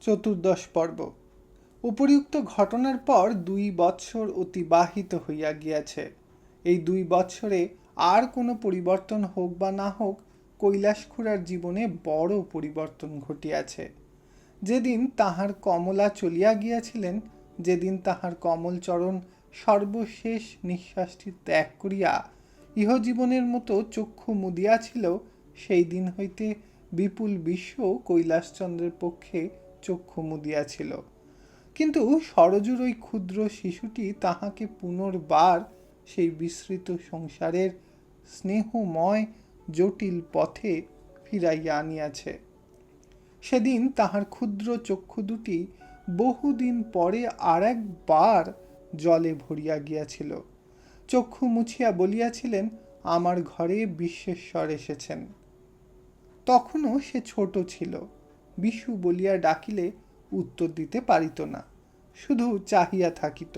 চতুর্দশ পর্ব। উপরিউক্ত ঘটনার পর দুই বৎসর অতিবাহিত হইয়া গিয়াছে। এই দুই বৎসরে আর কোনো পরিবর্তন হোক বা না হোক, কৈলাস খুড়ার জীবনে বড় পরিবর্তন ঘটিয়াছে। যেদিন তাহার কমলা চলিয়া গিয়াছিলেন, যেদিন তাহার কমলচরণ সর্বশেষ নিঃশ্বাসটি ত্যাগ করিয়া ইহজীবনের মতো চক্ষু মুদিয়াছিল, সেই দিন হইতে বিপুল বিশ্ব কৈলাসচন্দ্রের পক্ষে চক্ষু মুদিয়াছিল। কিন্তু সরজুর ওই ক্ষুদ্র শিশুটি তাহাকে পুনর্বার সেই বিস্তৃত সংসারের স্নেহময়, জটিল পথে ফিরাইয়া আনিয়াছে। সেদিন তাহার ক্ষুদ্র চক্ষু দুটি বহুদিন পরে আর একবার জলে ভরিয়া গিয়াছিল। চক্ষু মুছিয়া বলিয়াছিলেন, আমার ঘরে বিশ্বেশ্বর এসেছেন। তখনও সে ছোট ছিল। বিশু বলিয়া ডাকিলে উত্তর দিতে পারিত না, শুধু চাহিয়া থাকিত।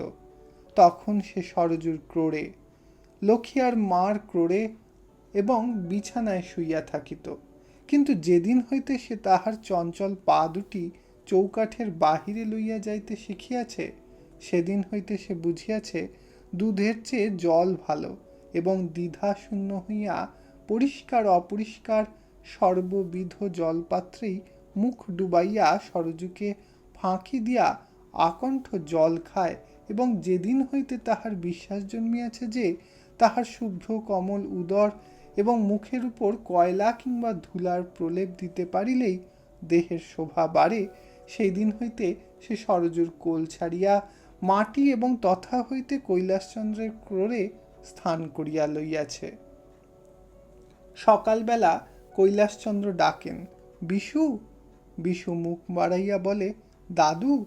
তখন সে সরজুর ক্রোড়ে, লক্ষিয়ার মার ক্রোড়ে এবং বিছানায় শুইয়া থাকিত। কিন্তু যেদিন হইতে সে তাহার চঞ্চল পা দুটি চৌকাঠের বাহিরে লইয়া যাইতে শিখিয়াছে, সেদিন হইতে সে বুঝিয়াছে, দুধের চেয়ে জল ভালো এবং দ্বিধা শূন্য হইয়া পরিষ্কার অপরিষ্কার সর্ববিধ জলপাত্রেই মুখ ডুবাইয়া সরজুকে ফাঁকি দিয়া আকণ্ঠ জল খায় এবং যেদিন হইতে তাহার বিশ্বাস জন্মিয়াছে যে তাহার শুভ্র কমল, উদর এবং মুখের উপর কয়লা কিংবা ধুলার প্রলেপ দিতে পারিলেই দেহের শোভা বাড়ে সেই দিন হইতে সে সরজুর কোল ছাড়িয়া মাটি এবং তথা হইতে কৈলাসচন্দ্রের ক্রোড়ে স্থান করিয়া লইয়াছে। সকালবেলা কৈলাসচন্দ্র ডাকেন, বিশু বিশু মুখ বাড়াইয়া বলে, দাদু?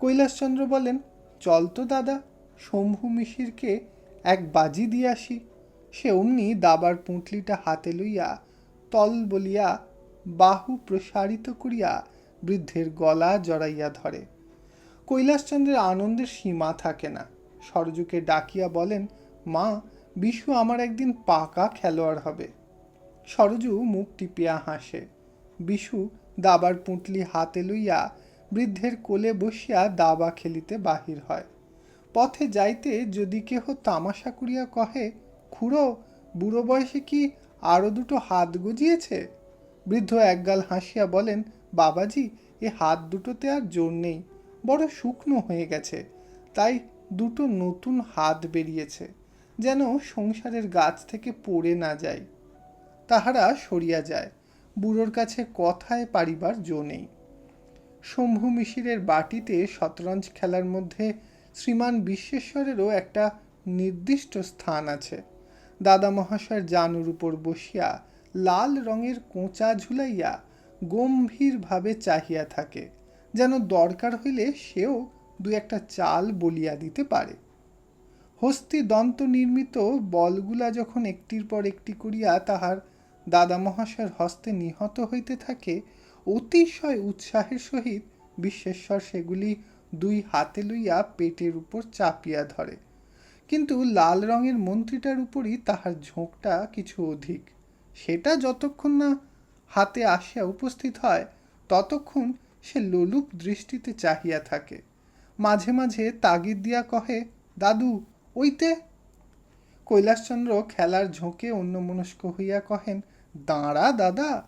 কৈলাসচন্দ্র বলেন, চল তো দাদা, শম্ভু মিশিরকে এক বাজি দিয়ে আসি। সে অমনি দাবার পুঁটলিটা হাতে লইয়া তল বলিয়া বাহু প্রসারিত করিয়া বৃদ্ধের গলা জড়াইয়া ধরে। কৈলাসচন্দ্রের আনন্দের সীমা থাকে না। সরজুকে ডাকিয়া বলেন, মা, বিশু আমার একদিন পাকা খেলোয়াড় হবে। সরজু মুখ টিপিয়া হাসে, বিশু দাবার পুঁটলি হাতে লইয়া বৃদ্ধের কোলে বসিয়া দাবা খেলিতে বাহির হয়। পথে যাইতে যদি কেহ তামাশা করিয়া কহে, খুড়ো, বুড়ো বয়সে কি আরও দুটো হাত গজিয়েছে? বৃদ্ধ একগাল হাসিয়া বলেন, বাবাজি, এ হাত দুটোতে আর জোর নেই, বড় শুকনো হয়ে গেছে, তাই দুটো নতুন হাত বেরিয়েছে, যেন সংসারের গাছ থেকে পড়ে না যায়। তাহারা সরিয়া যায়। বুড়োর কাছে কথায় পারিবার জো নেই। শম্ভু মিশিরের বাটিতে শতরঞ্জ খেলার মধ্যে শ্রীমান বিশ্বেশ্বরেরও একটা নির্দিষ্ট স্থান আছে। দাদা মহাশয়ের জানুর উপর বসিয়া লাল রঙের কোঁচা ঝুলাইয়া গম্ভীরভাবে চাহিয়া থাকে, যেন দরকার হইলে সেও দু একটা চাল বলিয়া দিতে পারে। হস্তি দন্ত নির্মিত বলগুলা যখন একটির পর একটি করিয়া তাহার দাদা মহাশয়ের হস্তে নিহত হইতে থাকে, অতিশয় উৎসাহের সহিত বিশ্বেশ্বর সেগুলি দুই হাতে লইয়া পেটের উপর চাপিয়া ধরে। কিন্তু লাল রঙের মন্ত্রীটার উপরই তাহার ঝোঁকটা কিছু অধিক। সেটা যতক্ষণ না হাতে আসিয়া উপস্থিত হয়, ততক্ষণ সে লোলুপ দৃষ্টিতে চাহিয়া থাকে। মাঝে মাঝে তাগিদ দিয়া কহে, দাদু, ওইতে কৈলাসচন্দ্র খেলার ঝোঁকে অন্যমনস্ক হইয়া কহেন, দাঁড়া দাদা,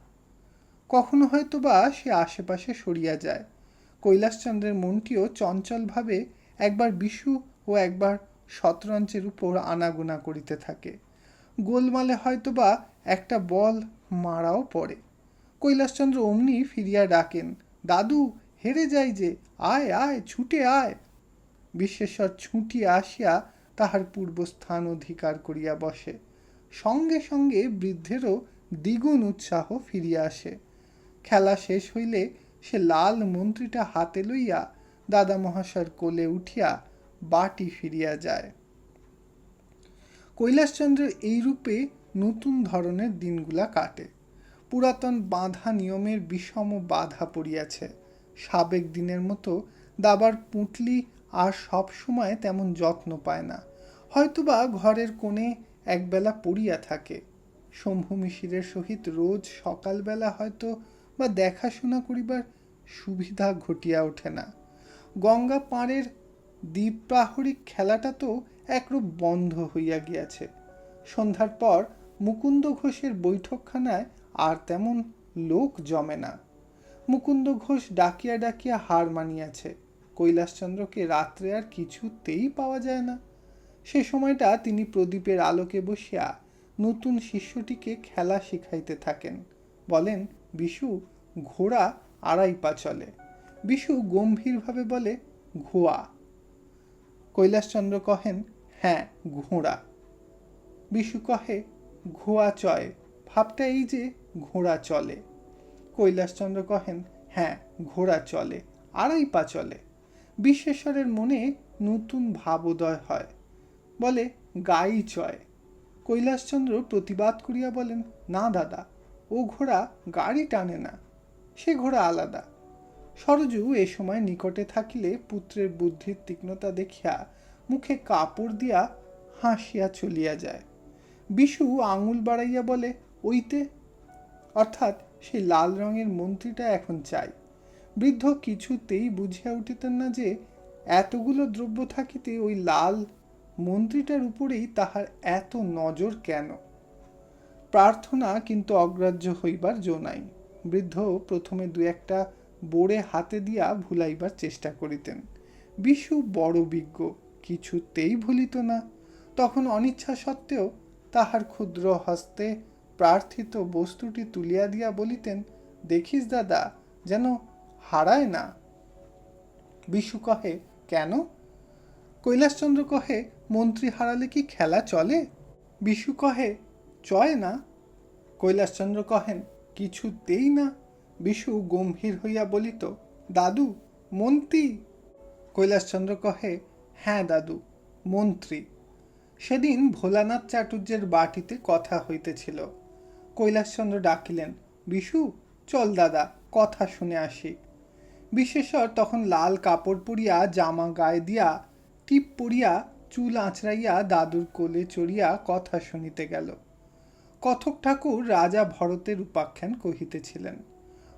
কখনো হয়তো বা সে আশেপাশে সরিয়া যায় কৈলাসচন্দ্রের মনটিও চঞ্চলভাবে একবার বিশু ও একবার শতরঞ্চের উপর আনাগোনা করিতে থাকে। গোলমালে হয়তো বা একটা বল মারাও পড়ে। কৈলাসচন্দ্র অমনি ফিরিয়া ডাকেন, দাদু, হেরে যাই যে, আয় আয়, ছুটে আয় বিশ্বেশ্বর ছুটিয়া আসিয়া তাহার পূর্বস্থান অধিকার করিয়া বসে। সঙ্গে সঙ্গে বৃদ্ধেরও দ্বিগুণ উৎসাহ ফিরিয়া আসে। খেলা শেষ হইলে সে লাল মন্ত্রীটা হাতে লইয়া দাদা মহাশয়ের কোলে উঠিয়া বাটি ফিরিয়া যায়। কৈলাসচন্দ্রের এই রূপে নতুন ধরনের দিনগুলা কাটে। পুরাতন বাঁধা নিয়মের বিষম বাধা পড়িয়াছে। সাবেক দিনের মতো দাবার পুঁটলি আর সব সময় তেমন যত্ন পায় না। হয়তোবা ঘরের কোণে একবেলা পড়িয়া থাকে। শম্ভু মিশিরের সহিত রোজ সকালবেলা হয়তো বা দেখাশোনা করিবার সুবিধা ঘটিয়া ওঠে না। গঙ্গা পাড়ের দ্বীপ্রাহরিক খেলাটা তো একরূপ বন্ধ হইয়া গিয়াছে। সন্ধ্যার পর মুকুন্দ ঘোষের বৈঠকখানায় আর তেমন লোক জমে না। মুকুন্দ ঘোষ ডাকিয়া ডাকিয়া হার মানিয়াছে। কৈলাসচন্দ্রকে রাত্রে আর কিছুতেই পাওয়া যায় না। সে সময়টা তিনি প্রদীপের আলোকে বসিয়া নতুন শিষ্যটিকে খেলা শিখাইতে থাকেন। বলেন, বিশু, ঘোড়া আড়াই পা চলে। বিশু গম্ভীরভাবে বলে ঘোয়া কৈলাসচন্দ্র কহেন হ্যাঁ ঘোড়া। বিশু কহে ঘোয়া চয়। ভাবটা এই যে, ঘোড়া চলে। কৈলাসচন্দ্র কহেন হ্যাঁ ঘোড়া চলে, আড়াই পা চলে। বিশ্বেশ্বরের মনে নতুন ভাবোদয় হয়। বলে, গাই চয় কৈলাসচন্দ্র প্রতিবাদ করিয়া বলেন, না দাদা, ও ঘোড়া গাড়ি টানে না, সে ঘোড়া আলাদা। সরজু এ সময় নিকটে থাকিলে পুত্রের বুদ্ধির তীক্ষ্ণতা দেখিয়া মুখে কাপড় দিয়া হাসিয়া চলিয়া যায়। বিশু আঙুল বাড়াইয়া বলে, ওইতে। অর্থাৎ সেই লাল রঙের মন্ত্রীটা এখন চাই। বৃদ্ধ কিছুতেই বুঝিয়া উঠিতেন না যে, এতগুলো দ্রব্য থাকিতে ওই লাল মন্ত্রীটার উপরেই তাহার এত নজর কেন? প্রার্থনা কিন্তু অগ্রাহ্য হইবার জো নাই। বৃদ্ধ প্রথমে দু একটা বোড়ে হাতে দিয়া ভুলাইবার চেষ্টা করিতেন। বিশু বড় বিজ্ঞ, কিছুতেই ভুলিত না। তখন অনিচ্ছা সত্ত্বেও তাহার ক্ষুদ্র হস্তে প্রার্থিত বস্তুটি তুলিয়া দিয়া বলিতেন, দেখিস দাদা, যেন হারায় না। বিশু কহে, কেন? কৈলাসচন্দ্র কহে, মন্ত্রী হারালে কি খেলা চলে? বিশু কহে, চয় না। কৈলাসচন্দ্র কহেন, কিছুতেই না। বিশু গম্ভীর হইয়া বলিত, দাদু, মন্ত্রী? কৈলাসচন্দ্র কহে হ্যাঁ দাদু, মন্ত্রী। সেদিন ভোলানাথ চাটুর্যের বাটিতে কথা হইতেছিল। কৈলাসচন্দ্র ডাকিলেন, বিশু, চল দাদা, কথা শুনে আসি। বিশেষর তখন লাল কাপড় পরিয়া, জামা গায়ে দিয়া, টিপ পরিয়া, চুল আঁচড়াইয়া দাদুর কোলে চড়িয়া কথা শুনিতে গেল। কথক ঠাকুর রাজা ভরতের উপাখ্যান কহিতেছিলেন,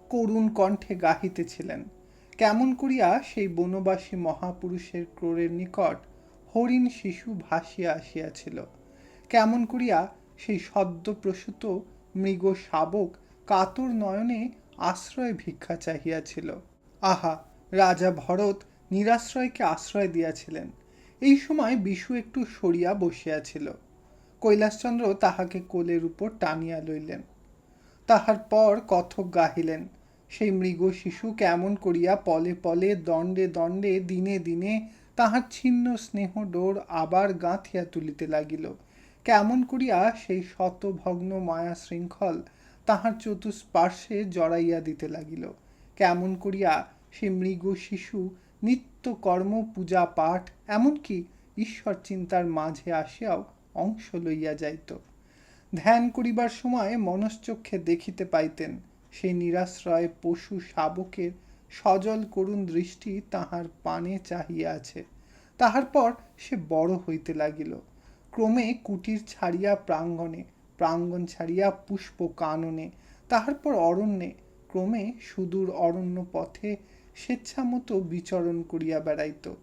করুণ কণ্ঠে গাহিতেছিলেন। কেমন করিয়া সেই বনবাসী মহাপুরুষের ক্রোড়ের নিকট হরিণ শিশু ভাসিয়া আসিয়াছিল। কেমন করিয়া সেই সদ্য প্রসূত মৃগ শাবক কাতর নয়নে আশ্রয় ভিক্ষা চাহিয়াছিল। আহা, রাজা ভরত নিরাশ্রয়কে আশ্রয় দিয়াছিলেন। এই সময় বিশু একটু সরিয়া বসিয়াছিল। কৈলাসচন্দ্র তাহাকে কোলের উপর টানিয়া লইলেন। তাহার পর কথক গাহিলেন, সেই মৃগ শিশু কেমন করিয়া পলে পলে, দণ্ডে দণ্ডে, দিনে দিনে তাহার ছিন্ন স্নেহ ডোর আবার গাঁথিয়া তুলিতে লাগিল। কেমন করিয়া সেই শতভগ্ন মায়া শৃঙ্খল তাহার চতুষ্পার্শ্বে জড়াইয়া দিতে লাগিল। কেমন করিয়া সে মৃগ শিশু, নিত্য কর্ম, পূজা পাঠ, এমনকি ঈশ্বর চিন্তার মাঝে আসিয়াও অংশ লইয়া যাইত। ধ্যান করিবার সময় মনশ্চক্ষে দেখিতে পাইতেন সেই নিরাশ্রয় পশু শাবকের সজল করুণ দৃষ্টি তাহার পানে চাহিয়া আছে। তাহার পর সে বড় হইতে লাগিল। ক্রমে কুটির ছাড়িয়া প্রাঙ্গণে, প্রাঙ্গণ ছাড়িয়া পুষ্প কাননে তাহার পর অরণ্যে, ক্রমে সুদূর অরণ্য পথে স্বেচ্ছামতো বিচরণ করিয়া বেড়াইত।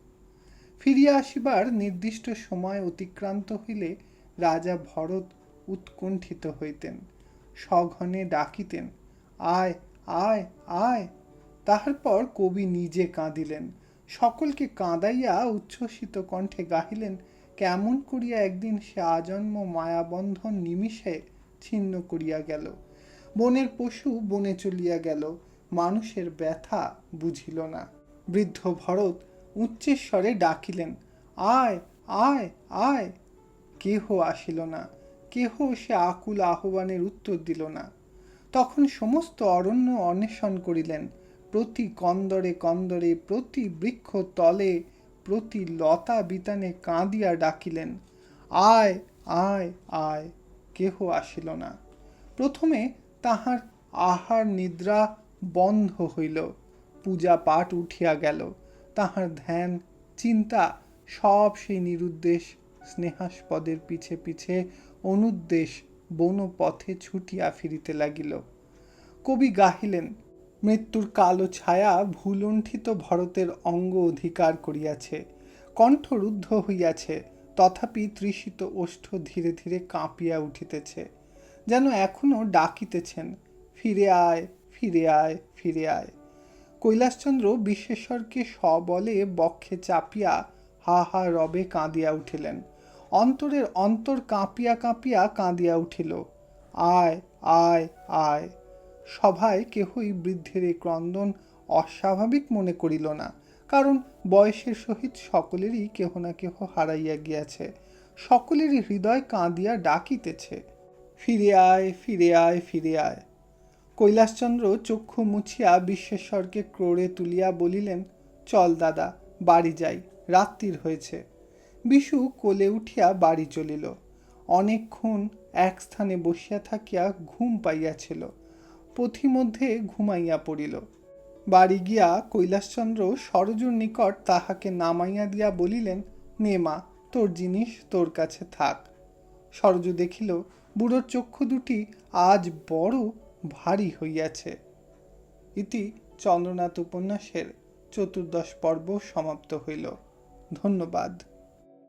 ফিরিয়া আসিবার নির্দিষ্ট সময় অতিক্রান্ত হইলে রাজা ভরত উৎকণ্ঠিত হইতেন। সঘনে ডাকিতেন, আয় আয় আয়। তাহার পর কবি নিজে কাঁদিলেন। সকলকে কাঁদাইয়া উচ্ছ্বসিত কণ্ঠে গাহিলেন, কেমন করিয়া একদিন সে আজন্ম মায়াবন্ধন নিমিষে ছিন্ন করিয়া গেল। বনের পশু বনে চলিয়া গেল। মানুষের ব্যথা বুঝিল না। বৃদ্ধ ভরত উচ্চেশ্বরে ডাকিলেন, আয় আয় আয়। কেহ আসিল না, কেহ সে আকুল আহ্বানের উত্তর দিল না। তখন সমস্ত অরণ্য অন্বেষণ করিলেন। প্রতি কন্দরে কন্দরে, প্রতি বৃক্ষ তলে, প্রতি লতা বিতানে কাঁদিয়া ডাকিলেন, আয় আয় আয়। কেহ আসিল না। প্রথমে তাহার আহার নিদ্রা বন্ধ হইল। পূজা পাঠ উঠিয়া গেল। তাহার ধ্যান, চিন্তা, সব সেই নিরুদ্দেশ স্নেহাস্পদের পিছে পিছে অনুদ্দেশ বন পথে ছুটিয়া ফিরিতে লাগিল। কবি গাহিলেন, মৃত্যুর কালো ছায়া ভুলুণ্ঠিত ভরতের অঙ্গ অধিকার করিয়াছে। কণ্ঠ রুদ্ধ হইয়াছে, তথাপি তৃষিত ওষ্ঠ ধীরে ধীরে কাঁপিয়া উঠিতেছে। যেন এখনও ডাকিতেছেন, ফিরে আয় ফিরে আয় ফিরে আয়। কৈলাসচন্দ্র বিশ্বেশ্বরকে সবলে বক্ষে চাপিয়া হা হা, রবে কাঁদিয়া উঠিলেন। অন্তরের অন্তর কাঁপিয়া কাঁপিয়া কাঁদিয়া উঠিল। আয় আয় আয়। সভায় কেহই বৃদ্ধের এই ক্রন্দন অস্বাভাবিক মনে করিল না, কারণ বয়সের সহিত সকলেরই কেহ না কেহ হারাইয়া গিয়াছে। সকলেরই হৃদয় কাঁদিয়া ডাকিতেছে। ফিরে আয় ফিরে আয় ফিরে আয়। কৈলাসচন্দ্র চক্ষু মুছিয়া বিশ্বেশ্বরকে ক্রোড়ে তুলিয়া বলিলেন, চল দাদা, বাড়ি যাই, রাত্রির হয়েছে। বিশু কোলে উঠিয়া বাড়ি চলিল। অনেকক্ষণ এক স্থানে বসিয়া থাকিয়া ঘুম পাইয়াছিল, পথিমধ্যে ঘুমাইয়া পড়িল। বাড়ি গিয়া কৈলাসচন্দ্র সরজুর নিকট তাহাকে নামাইয়া দিয়া বলিলেন, নে মা, তোর জিনিস তোর কাছে থাক। সরজু দেখিল, বুড়োর চক্ষু দুটি আজ বড় ভারী হইয়াছে। ইতি চন্দ্রনাথ উপন্যাসের চতুর্দশ পর্ব সমাপ্ত হইল। ধন্যবাদ।